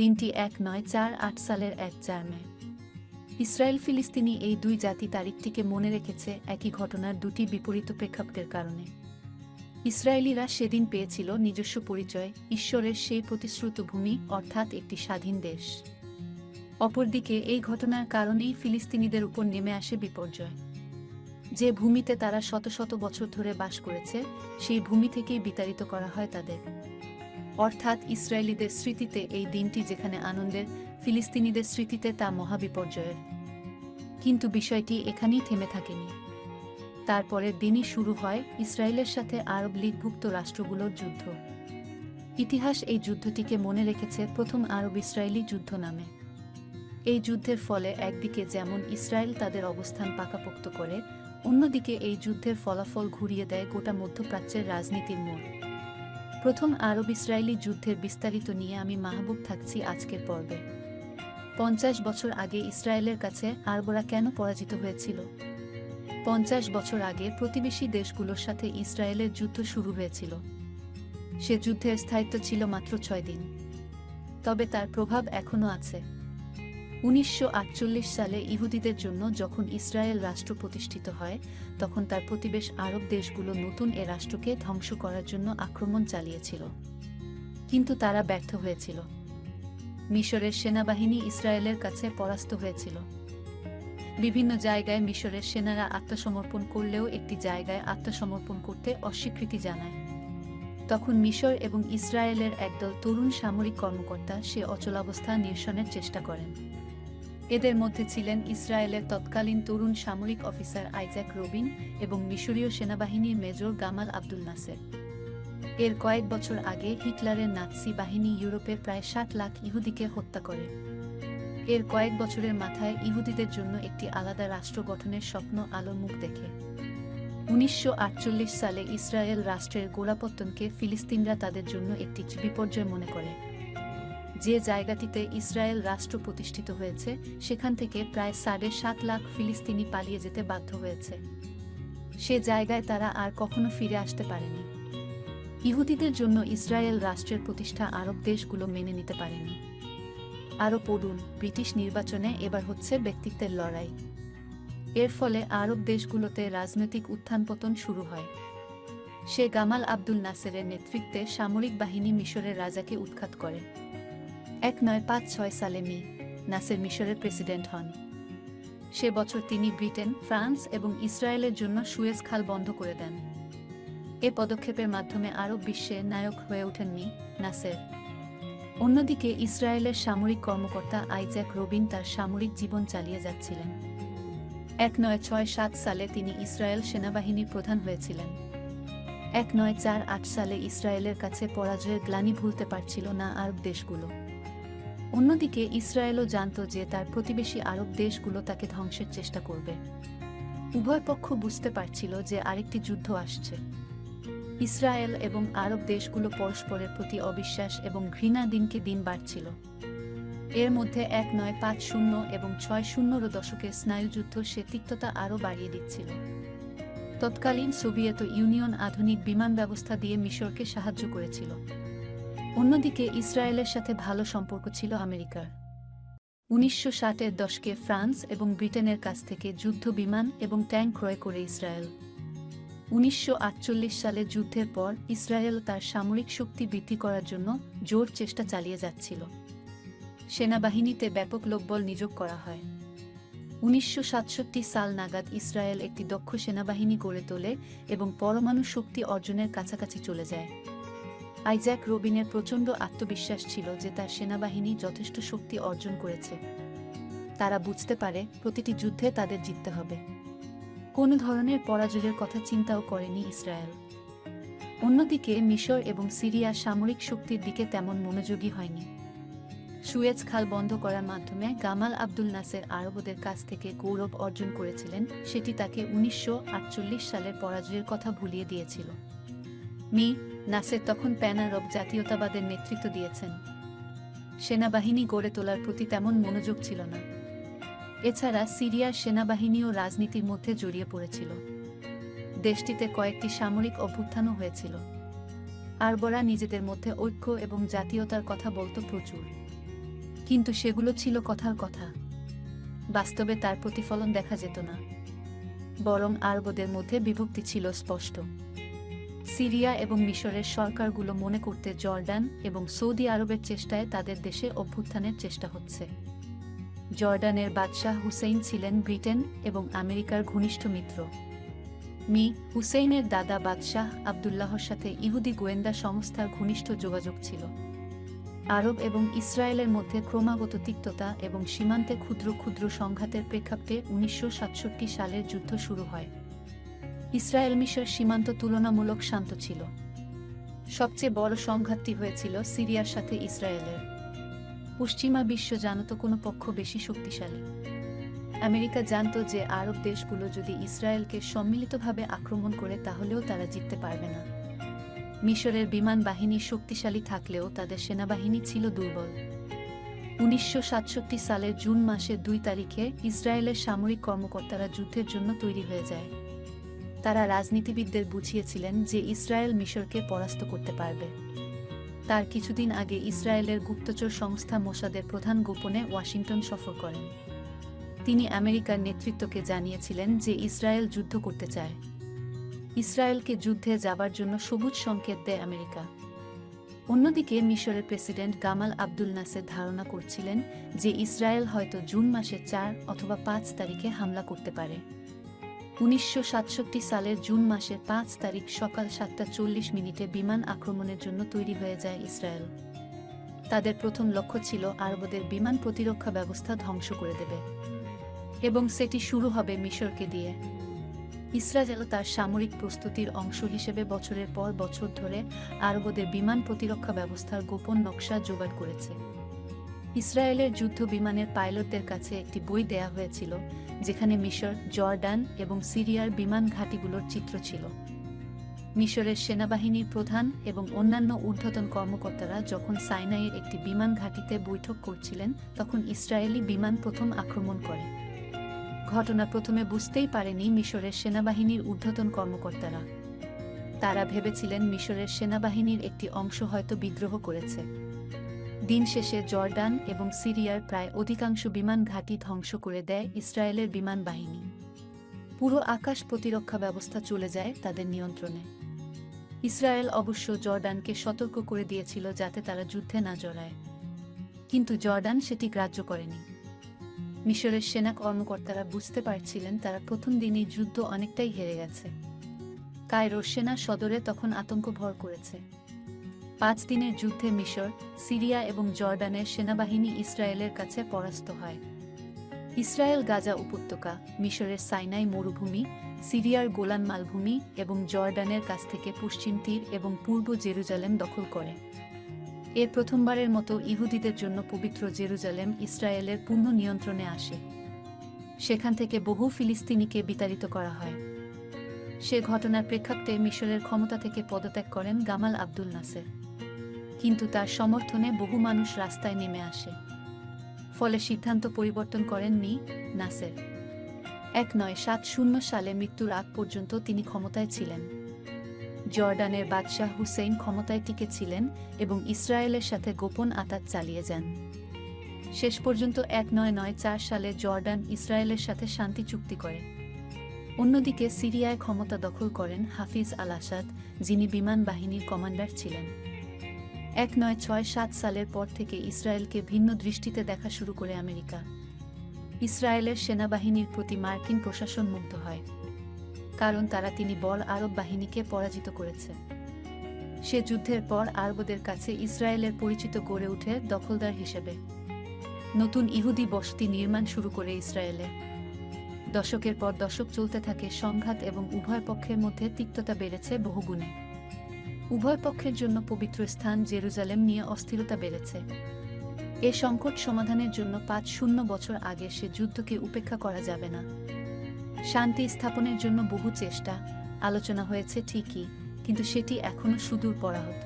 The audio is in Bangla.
দিনটি এক নয় চার আট সালের এক চার মে ইসরায়েল ফিলিস্তিনি এই দুই জাতি তারিখটিকে মনে রেখেছে একই ঘটনার দুটি বিপরীত প্রেক্ষাপটের কারণে। ইসরায়েলিরা সেদিন পেয়েছিল নিজস্ব পরিচয়, ঈশ্বরের সেই প্রতিশ্রুত ভূমি, অর্থাৎ একটি স্বাধীন দেশ। অপরদিকে এই ঘটনার কারণেই ফিলিস্তিনিদের উপর নেমে আসে বিপর্যয়। যে ভূমিতে তারা শত শত বছর ধরে বাস করেছে, সেই ভূমি থেকেই বিতাড়িত করা হয় তাদের। অর্থাৎ ইসরায়েলিদের স্মৃতিতে এই দিনটি যেখানে আনন্দের, ফিলিস্তিনিদের স্মৃতিতে তা মহাবিপর্যয়ের। কিন্তু বিষয়টি এখানেই থেমে থাকেনি। তারপরের দিনই শুরু হয় ইসরায়েলের সাথে আরব লীগভুক্ত রাষ্ট্রগুলোর যুদ্ধ। ইতিহাস এই যুদ্ধটিকে মনে রেখেছে প্রথম আরব ইসরায়েলি যুদ্ধ নামে। এই যুদ্ধের ফলে একদিকে যেমন ইসরায়েল তাদের অবস্থান পাকাপোক্ত করে, অন্যদিকে এই যুদ্ধের ফলাফল ঘুরিয়ে দেয় গোটা মধ্যপ্রাচ্যের রাজনীতির মোড়। প্রথম আরব ইসরায়েলি যুদ্ধের বিস্তারিত নিয়ে আমি মাহবুব থাকছি আজকের পর্বে। পঞ্চাশ বছর আগে ইসরায়েলের কাছে আরবরা কেন পরাজিত হয়েছিল? পঞ্চাশ বছর আগে প্রতিবেশী দেশগুলোর সাথে ইসরায়েলের যুদ্ধ শুরু হয়েছিল। সে যুদ্ধের স্থায়িত্ব ছিল মাত্র ছয় দিন। তবে তার প্রভাব এখনও আছে। উনিশশো আটচল্লিশ সালে ইহুদিদের জন্য যখন ইসরায়েল রাষ্ট্র প্রতিষ্ঠিত হয়, তখন তার প্রতিবেশ আরব দেশগুলো নতুন এ রাষ্ট্রকে ধ্বংস করার জন্য আক্রমণ চালিয়েছিল। কিন্তু তারা ব্যর্থ হয়েছিল। মিশরের সেনাবাহিনী ইসরায়েলের কাছে পরাস্ত হয়েছিল। বিভিন্ন জায়গায় মিশরের সেনারা আত্মসমর্পণ করলেও একটি জায়গায় আত্মসমর্পণ করতে অস্বীকৃতি জানায়। তখন মিশর এবং ইসরায়েলের একদল তরুণ সামরিক কর্মকর্তা সে অচলাবস্থা নিরসনের চেষ্টা করেন। এদের মধ্যে ছিলেন ইসরায়েলের তৎকালীন তরুণ সামরিক অফিসার আইজ্যাক রবিন এবং মিশরীয় সেনাবাহিনীর মেজর গামাল আব্দুল নাসের। এর কয়েক বছর আগে হিটলারের নাৎসি বাহিনী ইউরোপের প্রায় ষাট লাখ ইহুদিকে হত্যা করে। এর কয়েক বছরের মাথায় ইহুদিদের জন্য একটি আলাদা রাষ্ট্র গঠনের স্বপ্ন আলোর মুখ দেখে। উনিশশো আটচল্লিশ সালে ইসরায়েল রাষ্ট্রের গোড়াপত্তনকে ফিলিস্তিনরা তাদের জন্য একটি বিপর্যয় মনে করে। যে জায়গাটিতে ইসরায়েল রাষ্ট্র প্রতিষ্ঠিত হয়েছে, সেখান থেকে প্রায় সাড়ে সাত লাখ ফিলিস্তিনি পালিয়ে যেতে বাধ্য হয়েছে। সে জায়গায় তারা আর কখনো ফিরে আসতে পারেনি। ইহুদিদের জন্য ইসরায়েল রাষ্ট্রের প্রতিষ্ঠা আরব দেশগুলো মেনে নিতে পারেনি। আরও পড়ুন, ব্রিটিশ নির্বাচনে এবার হচ্ছে ব্যক্তিত্বের লড়াই। এর ফলে আরব দেশগুলোতে রাজনৈতিক উত্থান পতন শুরু হয়। সে গামাল আব্দুল নাসেরের নেতৃত্বে সামরিক বাহিনী মিশরের রাজাকে উৎখাত করে। এক নয় পাঁচ ছয় সালে মি, নাসের মিশরের প্রেসিডেন্ট হন। সে বছর তিনি ব্রিটেন, ফ্রান্স এবং ইসরায়েলের জন্য সুয়েজ খাল বন্ধ করে দেন। এ পদক্ষেপের মাধ্যমে আরব বিশ্বে নায়ক হয়ে ওঠেন মি, নাসের। অন্যদিকে ইসরায়েলের সামরিক কর্মকর্তা আইজ্যাক রবিন তার সামরিক জীবন চালিয়ে যাচ্ছিলেন। এক নয় ছয় সাত সালে তিনি ইসরায়েল সেনাবাহিনীর প্রধান হয়েছিলেন। এক নয় চার আট সালে ইসরায়েলের কাছে পরাজয়ের গ্লানি ভুলতে পারছিল না আরব দেশগুলো। অন্যদিকে ইসরায়েলও জানত যে তার প্রতিবেশী আরব দেশগুলো তাকে ধ্বংসের চেষ্টা করবে। উভয় পক্ষ বুঝতে পারছিল যে আরেকটি যুদ্ধ আসছে। ইসরায়েল এবং আরব দেশগুলো পরস্পরের প্রতি অবিশ্বাস এবং ঘৃণা দিনকে দিন বাড়ছিল। এর মধ্যে এক নয় পাঁচ শূন্য এবং ছয় শূন্যর দশকের স্নায়ুযুদ্ধ সে তিক্ততা আরও বাড়িয়ে দিচ্ছিল। তৎকালীন সোভিয়েত ইউনিয়ন আধুনিক বিমান ব্যবস্থা দিয়ে মিশরকে সাহায্য করেছিল। অন্যদিকে ইসরায়েলের সাথে ভালো সম্পর্ক ছিল আমেরিকার। উনিশশো ষাটের দশকে ফ্রান্স এবং ব্রিটেনের কাছ থেকে যুদ্ধ বিমান এবং ট্যাঙ্ক ক্রয় করে ইসরায়েল। উনিশশো আটচল্লিশ সালে যুদ্ধের পর ইসরায়েল তার সামরিক শক্তি বৃদ্ধি করার জন্য জোর চেষ্টা চালিয়ে যাচ্ছিল। সেনাবাহিনীতে ব্যাপক লোকবল নিয়োগ করা হয়। উনিশশো সাতষট্টি সাল নাগাদ ইসরায়েল একটি দক্ষ সেনাবাহিনী গড়ে তোলে এবং পরমাণু শক্তি অর্জনের কাছাকাছি চলে যায়। আইজ্যাক রবিনের প্রচণ্ড আত্মবিশ্বাস ছিল যে তার সেনাবাহিনী যথেষ্ট শক্তি অর্জন করেছে। তারা বুঝতে পারে প্রতিটি যুদ্ধে তাদের জিততে হবে। কোনো ধরনের পরাজয়ের কথা চিন্তাও করেনি ইসরায়েল। অন্যদিকে মিশর এবং সিরিয়া সামরিক শক্তির দিকে তেমন মনোযোগী হয়নি। সুয়েজ খাল বন্ধ করার মাধ্যমে গামাল আব্দুল নাসের আরবদের কাছ থেকে গৌরব অর্জন করেছিলেন, সেটি তাকে উনিশশো আটচল্লিশ সালের পরাজয়ের কথা ভুলিয়ে দিয়েছিল। মি. নাসের তখন প্যানারব জাতীয়তাবাদের নেতৃত্ব দিয়েছেন। সেনাবাহিনী গড়ে তোলার প্রতি তেমন মনোযোগ ছিল না। এছাড়া সিরিয়ার সেনাবাহিনীও রাজনীতির মধ্যে জড়িয়ে পড়েছিল। দেশটিতে কয়েকটি সামরিক অভ্যুত্থানও হয়েছিল। আরবরা নিজেদের মধ্যে ঐক্য এবং জাতীয়তার কথা বলতো প্রচুর। কিন্তু সেগুলো ছিল কথার কথা। বাস্তবে তার প্রতিফলন দেখা যেত না। বরং আরবদের মধ্যে বিভক্তি ছিল স্পষ্ট। সিরিয়া এবং মিশরের সরকারগুলো মনে করতে জর্ডান এবং সৌদি আরবের চেষ্টায় তাদের দেশে অভ্যুত্থানের চেষ্টা হচ্ছে। জর্ডানের বাদশাহ হুসেইন ছিলেন ব্রিটেন এবং আমেরিকার ঘনিষ্ঠ মিত্র। মি. হুসেইনের দাদা বাদশাহ আবদুল্লাহর সাথে ইহুদি গোয়েন্দা সংস্থার ঘনিষ্ঠ যোগাযোগ ছিল। আরব এবং ইসরায়েলের মধ্যে ক্রমাগত তিক্ততা এবং সীমান্তে ক্ষুদ্র ক্ষুদ্র সংঘাতের প্রেক্ষাপটে উনিশশো সাতষট্টি সালের যুদ্ধ শুরু হয়। ইসরায়েল মিশর সীমান্ত তুলনামূলক শান্ত ছিল। সবচেয়ে বড় সংঘাতটি হয়েছিল সিরিয়ার সাথে ইসরায়েলের। পশ্চিমা বিশ্ব জানত কোনো পক্ষ বেশি শক্তিশালী। আমেরিকা জানত যে আরব দেশগুলো যদি ইসরায়েলকে সম্মিলিতভাবে আক্রমণ করে তাহলেও তারা জিততে পারবে না। মিশরের বিমান বাহিনী শক্তিশালী থাকলেও তাদের সেনাবাহিনী ছিল দুর্বল। উনিশশো সাতষট্টি সালের জুন মাসের দুই তারিখে ইসরায়েলের সামরিক কর্মকর্তারা যুদ্ধের জন্য তৈরি হয়ে যায়। তারা রাজনীতিবিদদের বুঝিয়েছিলেন যে ইসরায়েল মিশরকে পরাস্ত করতে পারবে। তার কিছুদিন আগে ইসরায়েলের গুপ্তচর সংস্থা মোসাদের প্রধান গোপনে ওয়াশিংটন সফর করেন। তিনি আমেরিকার নেতৃত্বকে জানিয়েছিলেন যে ইসরায়েল যুদ্ধ করতে চায়। ইসরায়েলকে যুদ্ধে যাবার জন্য সবুজ সংকেত দেয় আমেরিকা। অন্যদিকে মিশরের প্রেসিডেন্ট গামাল আব্দুল নাসের ধারণা করছিলেন যে ইসরায়েল হয়তো জুন মাসের চার অথবা পাঁচ তারিখে হামলা করতে পারে। উনিশশো সাতষট্টি সালের জুন মাসের পাঁচ তারিখ সকাল সাতটা চল্লিশ মিনিটে বিমান আক্রমণের জন্য তৈরি হয়ে যায় ইসরায়েল। তাদের প্রথম লক্ষ্য ছিল আরবদের বিমান প্রতিরক্ষা ব্যবস্থা ধ্বংস করে দেবে। এবং সেটি শুরু হবে মিশরকে দিয়ে। ইসরায়েল তার সামরিক প্রস্তুতির অংশ হিসেবে বছরের পর বছর ধরে আরবদের বিমান প্রতিরক্ষা ব্যবস্থার গোপন নকশা জোগাড় করেছে। ইসরায়েলের যুদ্ধ বিমানের পাইলটদের কাছে একটি বই দেয়া হয়েছিল, যেখানে মিশর, জর্ডান এবং সিরিয়ার বিমান ঘাঁটিগুলোর চিত্র ছিল। মিশরের সেনাবাহিনীর প্রধান এবং অন্যান্য ঊর্ধ্বতন কর্মকর্তারা যখন সাইনাইয়ের একটি বিমান ঘাঁটিতে বৈঠক করছিলেন, তখন ইসরায়েলি বিমান প্রথম আক্রমণ করে। ঘটনা প্রথমে বুঝতেই পারেনি মিশরের সেনাবাহিনীর ঊর্ধ্বতন কর্মকর্তারা। তারা ভেবেছিলেন মিশরের সেনাবাহিনীর একটি অংশ হয়তো বিদ্রোহ করেছে। দিন শেষে জর্ডান এবং সিরিয়ার প্রায় অধিকাংশ বিমান ঘাঁটি ধ্বংস করে দেয় ইসরায়েলের বিমান বাহিনী। পুরো আকাশ প্রতিরক্ষা ব্যবস্থা চলে যায় তাদের নিয়ন্ত্রণে। ইসরায়েল অবশ্য জর্ডানকে সতর্ক করে দিয়েছিল যাতে তারা যুদ্ধে না জড়ায়। কিন্তু জর্ডান সেটি গ্রাহ্য করেনি। মিশরের সেনা কর্মকর্তারা বুঝতে পারছিলেন তারা প্রথম দিনই যুদ্ধ অনেকটাই হেরে গেছে। কায়রোর সেনা সদরে তখন আতঙ্ক ভর করেছে। পাঁচ দিনের যুদ্ধে মিশর, সিরিয়া এবং জর্ডানের সেনাবাহিনী ইসরায়েলের কাছে পরাস্ত হয়। ইসরায়েল গাজা উপত্যকা, মিশরের সাইনাই মরুভূমি, সিরিয়ার গোলান মালভূমি এবং জর্ডানের কাছ থেকে পশ্চিম তীর এবং পূর্ব জেরুজালেম দখল করে। এর প্রথমবারের মতো ইহুদিদের জন্য পবিত্র জেরুজালেম ইসরায়েলের পূর্ণ নিয়ন্ত্রণে আসে। সেখান থেকে বহু ফিলিস্তিনিকে বিতাড়িত করা হয়। সে ঘটনার প্রেক্ষাপটে মিশরের ক্ষমতা থেকে পদত্যাগ করেন গামাল আব্দুল নাসের। কিন্তু তার সমর্থনে বহু মানুষ রাস্তায় নেমে আসে। ফলে সিদ্ধান্ত পরিবর্তন করেননি নাসের। এক নয় সাত শূন্য সালে মৃত্যুর আগ পর্যন্ত তিনি ক্ষমতায় ছিলেন। জর্ডানের বাদশাহ হুসেইন ক্ষমতায় টিকে ছিলেন এবং ইসরায়েলের সাথে গোপন আতাত চালিয়ে যান। শেষ পর্যন্ত এক নয় নয় চার সালে জর্ডান ইসরায়েলের সাথে শান্তি চুক্তি করে। অন্যদিকে সিরিয়ায় ক্ষমতা দখল করেন হাফিজ আল আসাদ যিনি বিমান বাহিনীর কমান্ডার ছিলেন। এক নয় ছয় সাত সালের পর থেকে ইসরায়েলকে ভিন্ন দৃষ্টিতে দেখা শুরু করে আমেরিকা। ইসরায়েলের সেনাবাহিনীর প্রতি মার্কিন প্রশাসন মুগ্ধ হয়। কারণ তারা তিনি বল আরব বাহিনীকে পরাজিত করেছে। সে যুদ্ধের পর আরবদের কাছে ইসরায়েলের পরিচিত গড়ে ওঠে দখলদার হিসেবে। নতুন ইহুদি বসতি নির্মাণ শুরু করে ইসরায়েলে। দশকের পর দশক চলতে থাকে সংঘাত এবং উভয় পক্ষের মধ্যে তিক্ততা বেড়েছে বহুগুণে। উভয় পক্ষের জন্য পবিত্র স্থান জেরুজালেম নিয়ে অস্থিরতা বেড়েছে। এ সংকট সমাধানের জন্য পাঁচ শূন্য বছর আগে সে যুদ্ধকে উপেক্ষা করা যাবে না। শান্তি স্থাপনের জন্য বহু চেষ্টা আলোচনা হয়েছে ঠিকই কিন্তু সেটি এখনও সুদূর পরাহত।